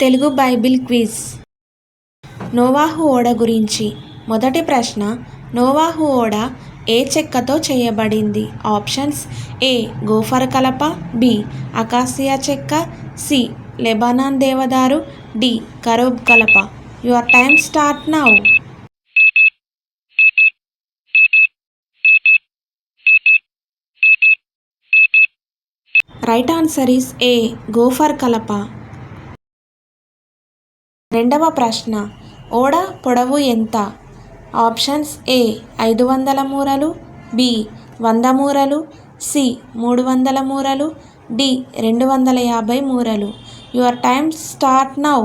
Telugu Bible quiz. నోవాహు ఓడ గురించి. మొదటి ప్రశ్న నోవాహు ఓడ ఏ చెక్కతో చేయబడింది? ఆప్షన్స్ ఏ గోఫర్ కలప బి అకాసియా చెక్క సి లెబనాన్ దేవదారు డి కరోబ్ కలప. Your time start now. Right answer is A gopher కలప. రెండవ ప్రశ్న ఓడ పొడవు ఎంత? ఆప్షన్స్ ఏ ఐదు వందల మూరలు బి వంద మూరలు సి మూడు వందల మూరలు డి రెండు వందల యాభై మూరలు. Your time start now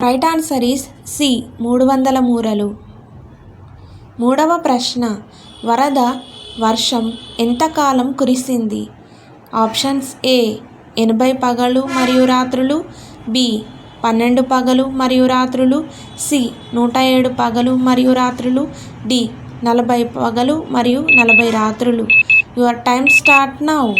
right answer is C మూడు వందల మూరలు. మూడవ ప్రశ్న. వరద వర్షం ఎంతకాలం కురిసింది? ఆప్షన్స్ ఏ ఎనభై పగలు మరియు రాత్రులు బి పన్నెండు పగలు మరియు రాత్రులు సి నూట ఏడు పగలు మరియు రాత్రులు డి నలభై పగలు మరియు నలభై రాత్రులు. Your time start now.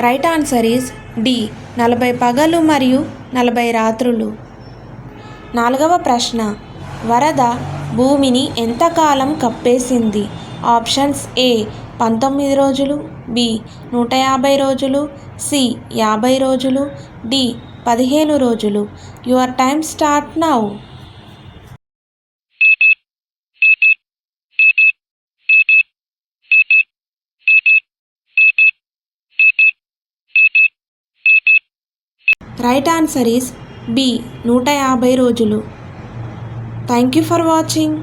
Right answer is D నలభై పగలు మరియు నలభై రాత్రులు. నాలుగవ ప్రశ్న. వరద భూమిని ఎంతకాలం కప్పేసింది? ఆప్షన్స్ ఏ పంతొమ్మిది రోజులు. బి నూట యాభై రోజులు. సి యాభై రోజులు. డి పదిహేను రోజులు. Your time start now right answer is B నూట యాభై రోజులు. Thank you for watching